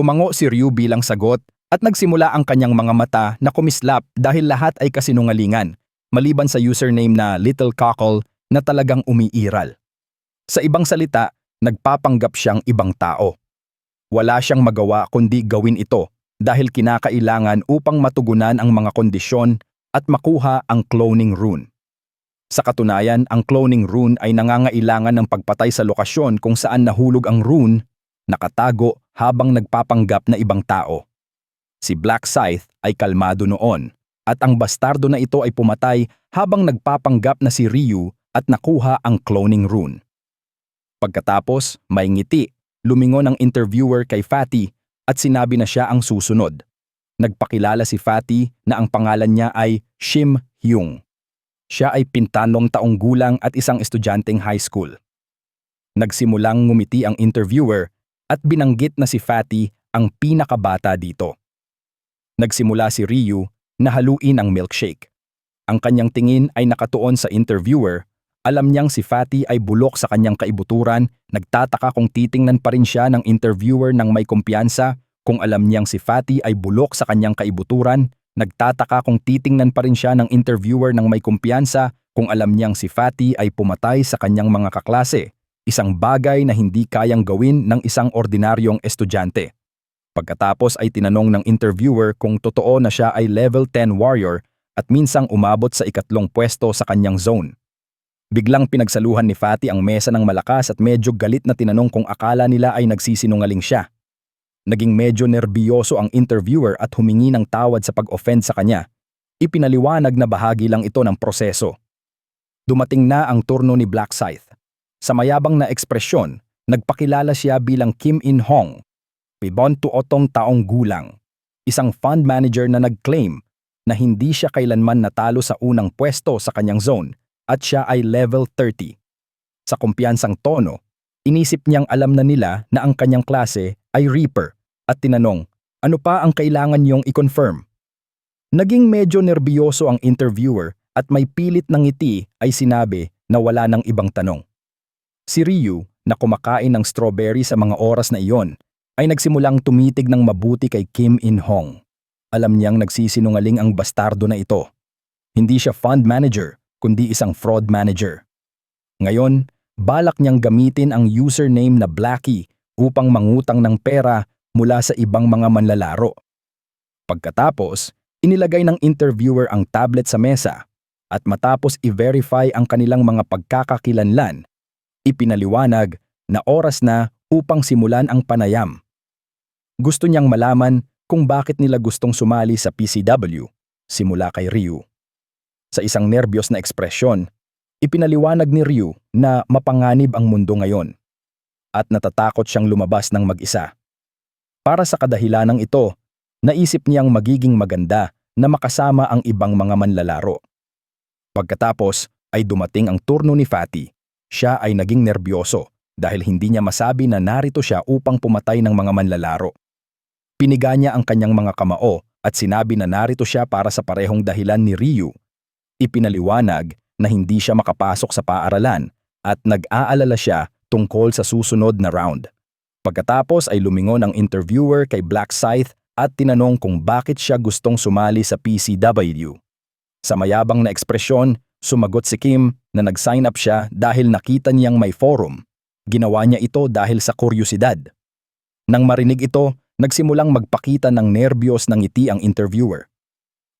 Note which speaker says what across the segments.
Speaker 1: Tumango si Ryu bilang sagot at nagsimula ang kanyang mga mata na kumislap dahil lahat ay kasinungalingan, maliban sa username na Little Cockle na talagang umiiral. Sa ibang salita, nagpapanggap siyang ibang tao. Wala siyang magawa kundi gawin ito dahil kinakailangan upang matugunan ang mga kondisyon at makuha ang cloning rune. Sa katunayan, ang cloning rune ay nangangailangan ng pagpatay sa lokasyon kung saan nahulog ang rune, nakatago habang nagpapanggap na ibang tao. Si Black Scythe ay kalmado noon at ang bastardo na ito ay pumatay habang nagpapanggap na si Ryu at nakuha ang cloning rune. Pagkatapos, may ngiti, lumingon ang interviewer kay Fatty at sinabi na siya ang susunod. Nagpakilala si Fatty na ang pangalan niya ay Shim Hyung. Siya ay pintanong taong gulang at isang estudyanteng high school. Nagsimulang ngumiti ang interviewer at binanggit na si Fatty ang pinakabata dito. Nagsimula si Ryu na haluin ang milkshake. Ang kanyang tingin ay nakatuon sa interviewer, alam niyang si Fatty ay bulok sa kanyang kaibuturan, nagtataka kung titingnan pa rin siya ng interviewer ng may kumpiyansa, kung alam niyang si Fatty ay bulok sa kanyang kaibuturan, Nagtataka kung titingnan pa rin siya ng interviewer ng may kumpiyansa kung alam niyang si Fatty ay pumatay sa kanyang mga kaklase, isang bagay na hindi kayang gawin ng isang ordinaryong estudyante. Pagkatapos ay tinanong ng interviewer kung totoo na siya ay level 10 warrior at minsang umabot sa ikatlong pwesto sa kanyang zone. Biglang pinagsaluhan ni Fatty ang mesa ng malakas at medyo galit na tinanong kung akala nila ay nagsisinungaling siya. Naging medyo nerbiyoso ang interviewer at humingi ng tawad sa pag-offend sa kanya. Ipinaliwanag na bahagi lang ito ng proseso. Dumating na ang turno ni Black. Sa mayabang na ekspresyon, nagpakilala siya bilang Kim In Hong, otong taong gulang, isang fund manager na nag-claim na hindi siya kailanman natalo sa unang pwesto sa kanyang zone at siya ay level 30. Sa kumpiyansang tono, inisip niyang alam na nila na ang kanyang klase ay Reaper at tinanong, ano pa ang kailangan niyong i-confirm? Naging medyo nerbiyoso ang interviewer at may pilit ng ngiti ay sinabi na wala ng ibang tanong. Si Ryu, na kumakain ng strawberry sa mga oras na iyon, ay nagsimulang tumitig ng mabuti kay Kim In Hong. Alam niyang nagsisinungaling ang bastardo na ito. Hindi siya fund manager, kundi isang fraud manager. Ngayon, balak niyang gamitin ang username na Blackie upang mangutang ng pera mula sa ibang mga manlalaro. Pagkatapos, inilagay ng interviewer ang tablet sa mesa at matapos i-verify ang kanilang mga pagkakakilanlan, ipinaliwanag na oras na upang simulan ang panayam. Gusto niyang malaman kung bakit nila gustong sumali sa PCW simula kay Ryu. Sa isang nerbyos na ekspresyon, ipinaliwanag ni Ryu na mapanganib ang mundo ngayon at natatakot siyang lumabas ng mag-isa. Para sa kadahilanang ito, naisip niyang magiging maganda na makasama ang ibang mga manlalaro. Pagkatapos ay dumating ang turno ni Fatty. Siya ay naging nerbyoso dahil hindi niya masabi na narito siya upang pumatay ng mga manlalaro. Piniga niya ang kanyang mga kamao at sinabi na narito siya para sa parehong dahilan ni Ryu. Ipinaliwanag na hindi siya makapasok sa paaralan at nag-aalala siya tungkol sa susunod na round. Pagkatapos ay lumingon ang interviewer kay Black Scythe at tinanong kung bakit siya gustong sumali sa PCW. Sa mayabang na ekspresyon, sumagot si Kim na nag-sign up siya dahil nakita niyang may forum. Ginawa niya ito dahil sa kuryosidad. Nang marinig ito, nagsimulang magpakita ng nerbyos ng ngiti ang interviewer.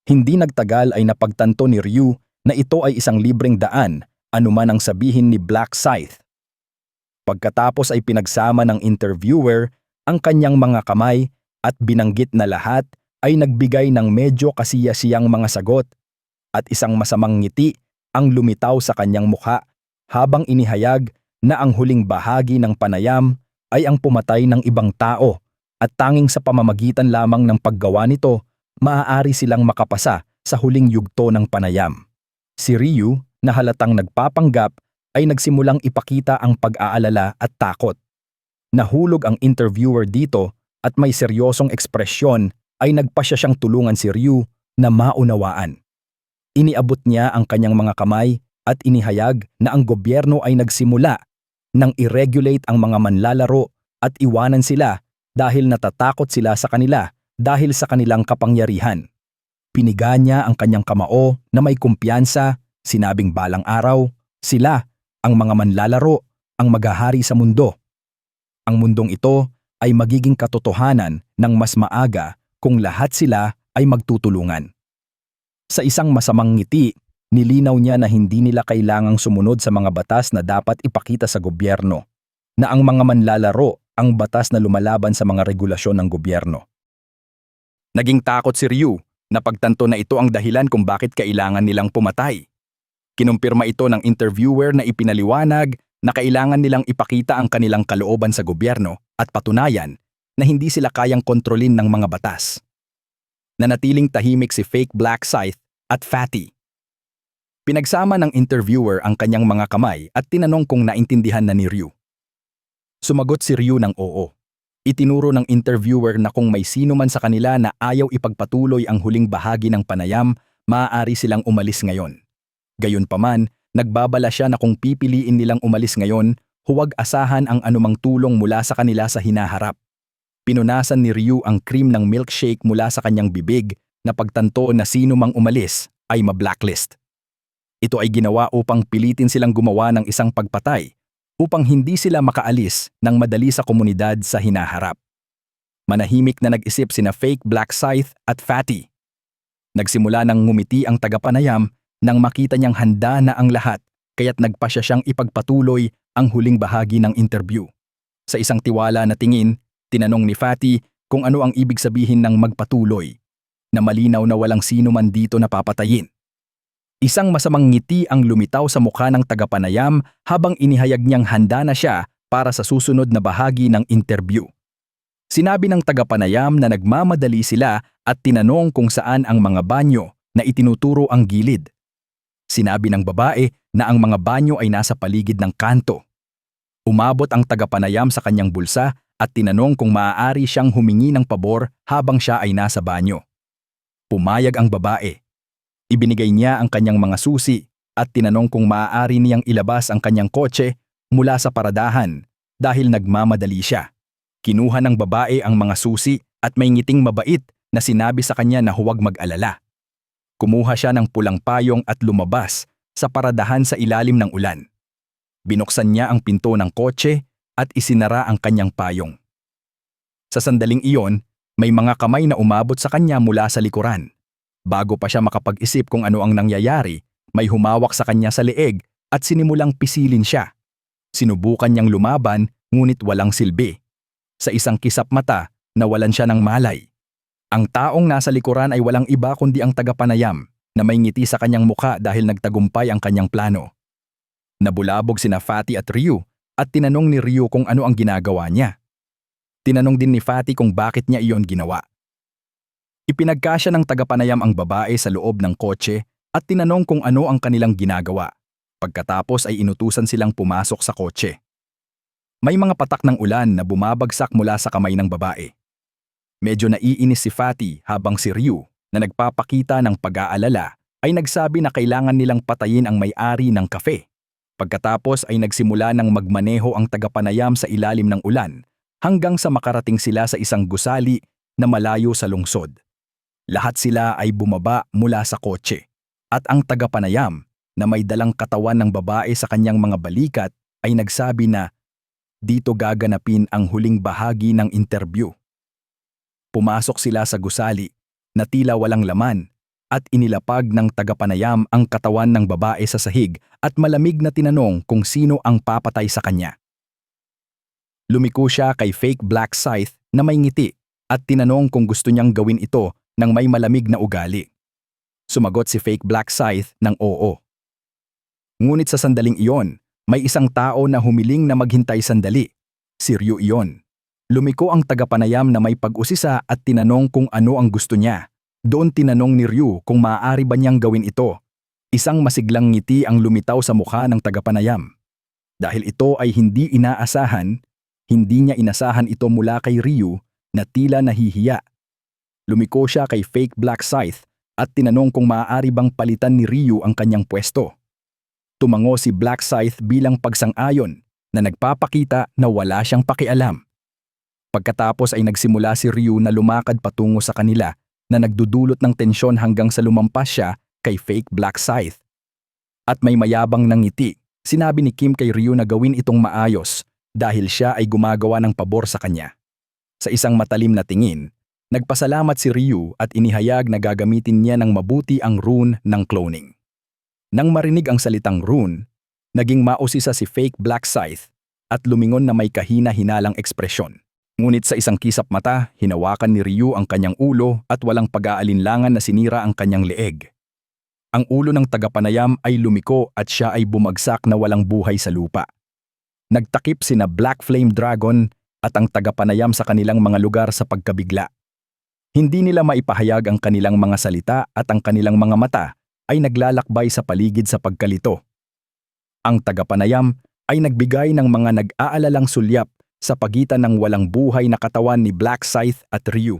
Speaker 1: Hindi nagtagal ay napagtanto ni Ryu na ito ay isang libreng daan anuman ang sabihin ni Black Scythe. Pagkatapos ay pinagsama ng interviewer ang kanyang mga kamay at binanggit na lahat ay nagbigay ng medyo kasiyasiyang mga sagot at isang masamang ngiti ang lumitaw sa kanyang mukha habang inihayag na ang huling bahagi ng panayam ay ang pumatay ng ibang tao at tanging sa pamamagitan lamang ng paggawa nito maaari silang makapasa sa huling yugto ng panayam. Si Ryu, na halatang nagpapanggap ay nagsimulang ipakita ang pag-aalala at takot. Nahulog ang interviewer dito at may seryosong ekspresyon ay nagpasya siyang tulungan si Ryu na maunawaan. Iniabot niya ang kanyang mga kamay at inihayag na ang gobyerno ay nagsimula nang i-regulate ang mga manlalaro at iwanan sila dahil natatakot sila sa kanila dahil sa kanilang kapangyarihan. Piniga niya ang kanyang kamao na may kumpiyansa, sinabing balang araw, sila, ang mga manlalaro, ang maghahari sa mundo. Ang mundong ito ay magiging katotohanan ng mas maaga kung lahat sila ay magtutulungan. Sa isang masamang ngiti, nilinaw niya na hindi nila kailangang sumunod sa mga batas na dapat ipakita sa gobyerno, na ang mga manlalaro ang batas na lumalaban sa mga regulasyon ng gobyerno. Naging takot si Ryu na pagtanto na ito ang dahilan kung bakit kailangan nilang pumatay. Kinumpirma ito ng interviewer na ipinaliwanag na kailangan nilang ipakita ang kanilang kalooban sa gobyerno at patunayan na hindi sila kayang kontrolin ng mga batas. Nanatiling tahimik si fake Black Scythe at Fatty. Pinagsama ng interviewer ang kanyang mga kamay at tinanong kung naintindihan na ni Ryu. Sumagot si Ryu ng oo. Itinuro ng interviewer na kung may sino man sa kanila na ayaw ipagpatuloy ang huling bahagi ng panayam, maaari silang umalis ngayon. Gayunpaman, nagbabala siya na kung pipiliin nilang umalis ngayon, huwag asahan ang anumang tulong mula sa kanila sa hinaharap. Pinunasan ni Ryu ang cream ng milkshake mula sa kanyang bibig na pagtanto na sino mang umalis ay ma-blacklist. Ito ay ginawa upang pilitin silang gumawa ng isang pagpatay upang hindi sila makaalis ng madali sa komunidad sa hinaharap. Manahimik na nag-isip sina fake Black Scythe at Fatty. Nagsimula ng ngumiti ang tagapanayam nang makita niyang handa na ang lahat kaya't nagpasya siyang ipagpatuloy ang huling bahagi ng interview. Sa isang tiwala na tingin, tinanong ni Fatty kung ano ang ibig sabihin ng magpatuloy, na malinaw na walang sino man dito na papatayin. Isang masamang ngiti ang lumitaw sa mukha ng tagapanayam habang inihayag niyang handa na siya para sa susunod na bahagi ng interview. Sinabi ng tagapanayam na nagmamadali sila at tinanong kung saan ang mga banyo na itinuturo ang gilid. Sinabi ng babae na ang mga banyo ay nasa paligid ng kanto. Umabot ang tagapanayam sa kanyang bulsa at tinanong kung maaari siyang humingi ng pabor habang siya ay nasa banyo. Pumayag ang babae Ibinigay niya ang kanyang mga susi at tinanong kung maaari niyang ilabas ang kanyang kotse mula sa paradahan dahil nagmamadali siya. Kinuha ng babae ang mga susi at may ngiting mabait na sinabi sa kanya na huwag mag-alala. Kumuha siya ng pulang payong at lumabas sa paradahan sa ilalim ng ulan. Binuksan niya ang pinto ng kotse at isinara ang kanyang payong. Sa sandaling iyon, may mga kamay na umabot sa kanya mula sa likuran. Bago pa siya makapag-isip kung ano ang nangyayari, may humawak sa kanya sa leeg at sinimulang pisilin siya. Sinubukan niyang lumaban ngunit walang silbi. Sa isang kisap mata, nawalan siya ng malay. Ang taong nasa likuran ay walang iba kundi ang tagapanayam na may ngiti sa kanyang muka dahil nagtagumpay ang kanyang plano. Nabulabog sina Fatty at Ryu at tinanong ni Ryu kung ano ang ginagawa niya. Tinanong din ni Fatty kung bakit niya iyon ginawa. Ipinagkasya ng tagapanayam ang babae sa loob ng kotse at tinanong kung ano ang kanilang ginagawa. Pagkatapos ay inutusan silang pumasok sa kotse. May mga patak ng ulan na bumabagsak mula sa kamay ng babae. Medyo naiinis si Fatty habang si Ryu na nagpapakita ng pag-aalala ay nagsabi na kailangan nilang patayin ang may-ari ng kafe. Pagkatapos ay nagsimula ng magmaneho ang tagapanayam sa ilalim ng ulan hanggang sa makarating sila sa isang gusali na malayo sa lungsod. Lahat sila ay bumaba mula sa kotse at ang tagapanayam na may dalang katawan ng babae sa kanyang mga balikat ay nagsabi na dito gaganapin ang huling bahagi ng interview. Pumasok sila sa gusali na tila walang laman at inilapag ng tagapanayam ang katawan ng babae sa sahig at malamig na tinanong kung sino ang papatay sa kanya. Lumiko siya kay fake Black Scythe na may ngiti at tinanong kung gusto niyang gawin ito ng may malamig na ugali. Sumagot si fake Black Scythe ng oo. Ngunit sa sandaling iyon, may isang tao na humiling na maghintay sandali. Si Ryu iyon. Lumiko ang tagapanayam na may pag-usisa at tinanong kung ano ang gusto niya. Doon tinanong ni Ryu kung maaari ba niyang gawin ito. Isang masiglang ngiti ang lumitaw sa mukha ng tagapanayam. Dahil ito ay hindi inaasahan, hindi niya inasahan ito mula kay Ryu na tila nahihiya Lumiko siya kay fake Black Scythe at tinanong kung maaari bang palitan ni Ryu ang kanyang pwesto. Tumango si Black Scythe bilang pagsang-ayon na nagpapakita na wala siyang pakialam. Pagkatapos ay nagsimula si Ryu na lumakad patungo sa kanila na nagdudulot ng tensyon hanggang sa lumampas siya kay fake Black Scythe. At may mayabang ng ngiti, sinabi ni Kim kay Ryu na gawin itong maayos dahil siya ay gumagawa ng pabor sa kanya. Sa isang matalim na tingin, nagpasalamat si Ryu at inihayag na gagamitin niya ng mabuti ang rune ng cloning. Nang marinig ang salitang rune, naging mausisa si fake Black Scythe at lumingon na may kahina-hinalang ekspresyon. Ngunit sa isang kisap mata, hinawakan ni Ryu ang kanyang ulo at walang pag-aalinlangan na sinira ang kanyang leeg. Ang ulo ng tagapanayam ay lumiko at siya ay bumagsak na walang buhay sa lupa. Nagtakip sina Black Flame Dragon at ang tagapanayam sa kanilang mga lugar sa pagkabigla. Hindi nila maipahayag ang kanilang mga salita at ang kanilang mga mata ay naglalakbay sa paligid sa pagkalito. Ang tagapanayam ay nagbigay ng mga nag-aalalang sulyap sa pagitan ng walang buhay na katawan ni Black Scythe at Ryu.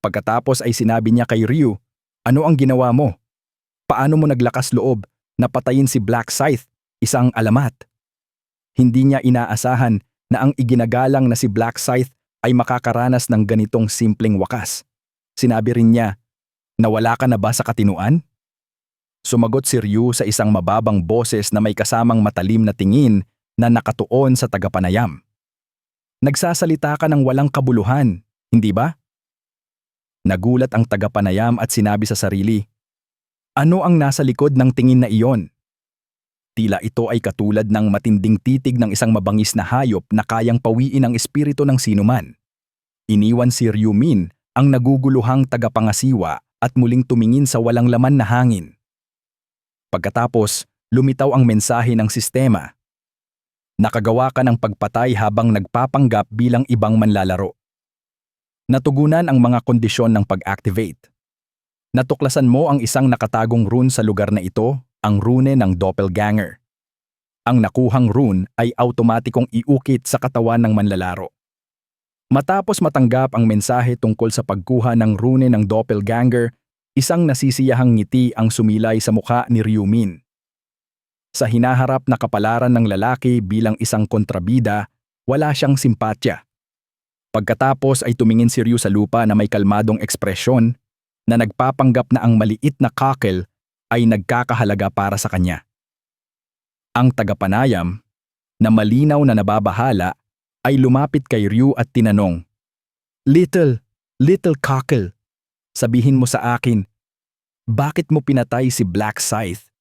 Speaker 1: Pagkatapos ay sinabi niya kay Ryu, ano ang ginawa mo? Paano mo naglakas loob na patayin si Black Scythe, isang alamat? Hindi niya inaasahan na ang iginagalang na si Black Scythe ay makakaranas ng ganitong simpleng wakas. Sinabi rin niya, nawala ka na ba sa katinuan? Sumagot si Ryu sa isang mababang boses na may kasamang matalim na tingin na nakatuon sa tagapanayam. Nagsasalita ka ng walang kabuluhan, hindi ba? Nagulat ang tagapanayam at sinabi sa sarili, Ano ang nasa likod ng tingin na iyon? Tila ito ay katulad ng matinding titig ng isang mabangis na hayop na kayang pawiin ang espiritu ng sinuman. Iniwan si Ryumin ang naguguluhang tagapangasiwa at muling tumingin sa walang laman na hangin. Pagkatapos, lumitaw ang mensahe ng sistema nakagawa ka ng pagpatay habang nagpapanggap bilang ibang manlalaro. Natugunan ang mga kondisyon ng pag-activate. Natuklasan mo ang isang nakatagong rune sa lugar na ito, ang rune ng doppelganger. Ang nakuhang rune ay automatikong iukit sa katawan ng manlalaro. Matapos matanggap ang mensahe tungkol sa pagkuha ng rune ng doppelganger, isang nasisiyahang ngiti ang sumilay sa mukha ni Ryumin. Sa hinaharap na kapalaran ng lalaki bilang isang kontrabida, wala siyang simpatya. Pagkatapos ay tumingin si Ryu sa lupa na may kalmadong ekspresyon na nagpapanggap na ang maliit na kakel ay nagkakahalaga para sa kanya. Ang tagapanayam, na malinaw na nababahala, ay lumapit kay Ryu at tinanong, Little, little kakel, sabihin mo sa akin, bakit mo pinatay si Black Scythe?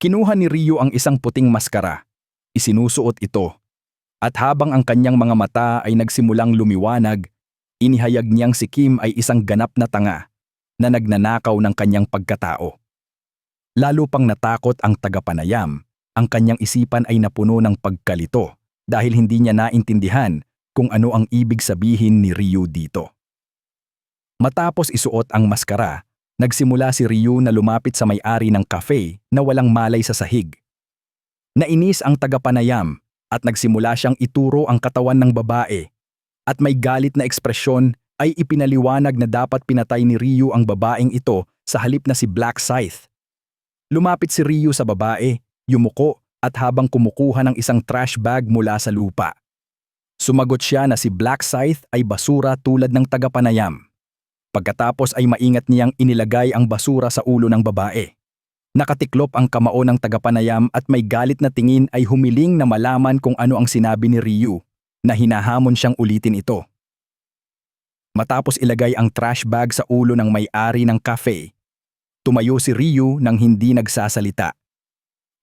Speaker 1: Kinuha ni Rio ang isang puting maskara. Isinusuot ito. At habang ang kanyang mga mata ay nagsimulang lumiwanag, inihayag niyang si Kim ay isang ganap na tanga na nagnanakaw ng kanyang pagkatao. Lalo pang natakot ang tagapanayam, ang kanyang isipan ay napuno ng pagkalito dahil hindi niya naintindihan kung ano ang ibig sabihin ni Ryu dito. Matapos isuot ang maskara, Nagsimula si Ryu na lumapit sa may-ari ng cafe na walang malay sa sahig. Nainis ang tagapanayam at nagsimula siyang ituro ang katawan ng babae. At may galit na ekspresyon ay ipinaliwanag na dapat pinatay ni Ryu ang babaeng ito sa halip na si Black Scythe. Lumapit si Ryu sa babae, yumuko at habang kumukuha ng isang trash bag mula sa lupa. Sumagot siya na si Black Scythe ay basura tulad ng tagapanayam. Pagkatapos ay maingat niyang inilagay ang basura sa ulo ng babae. Nakatiklop ang kamao ng tagapanayam at may galit na tingin ay humiling na malaman kung ano ang sinabi ni Ryu na hinahamon siyang ulitin ito. Matapos ilagay ang trash bag sa ulo ng may-ari ng cafe, tumayo si Ryu nang hindi nagsasalita.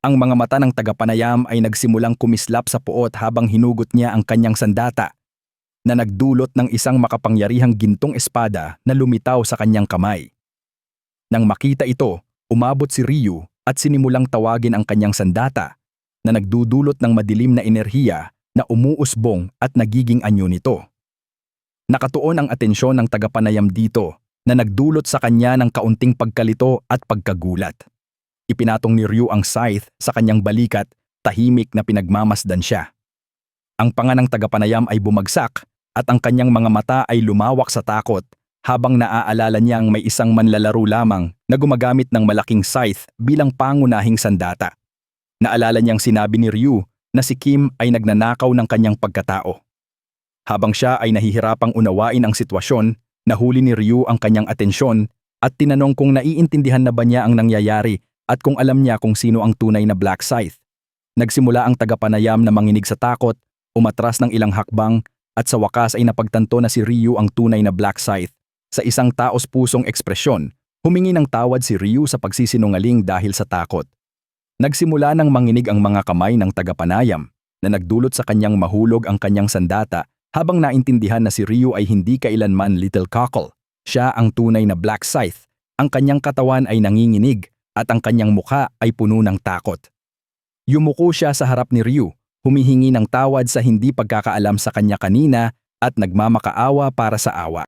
Speaker 1: Ang mga mata ng tagapanayam ay nagsimulang kumislap sa puot habang hinugot niya ang kanyang sandata na nagdulot ng isang makapangyarihang gintong espada na lumitaw sa kanyang kamay. Nang makita ito, umabot si Ryu at sinimulang tawagin ang kanyang sandata na nagdudulot ng madilim na enerhiya na umuusbong at nagiging anyo nito. Nakatuon ang atensyon ng tagapanayam dito na nagdulot sa kanya ng kaunting pagkalito at pagkagulat. Ipinatong ni Ryu ang scythe sa kanyang balikat, tahimik na pinagmamasdan siya. Ang panga ng tagapanayam ay bumagsak at ang kanyang mga mata ay lumawak sa takot habang naaalala niyang may isang manlalaro lamang na gumagamit ng malaking scythe bilang pangunahing sandata. Naalala niyang sinabi ni Ryu na si Kim ay nagnanakaw ng kanyang pagkatao. Habang siya ay nahihirapang unawain ang sitwasyon, nahuli ni Ryu ang kanyang atensyon at tinanong kung naiintindihan na ba niya ang nangyayari at kung alam niya kung sino ang tunay na Black Scythe. Nagsimula ang tagapanayam na manginig sa takot, umatras ng ilang hakbang at sa wakas ay napagtanto na si Ryu ang tunay na Black Scythe. Sa isang taos pusong ekspresyon, humingi ng tawad si Ryu sa pagsisinungaling dahil sa takot. Nagsimula ng manginig ang mga kamay ng tagapanayam na nagdulot sa kanyang mahulog ang kanyang sandata habang naintindihan na si Ryu ay hindi kailanman Little Cockle. Siya ang tunay na Black Scythe. Ang kanyang katawan ay nanginginig at ang kanyang mukha ay puno ng takot. Yumuko siya sa harap ni Ryu, humihingi ng tawad sa hindi pagkakaalam sa kanya kanina at nagmamakaawa para sa awa.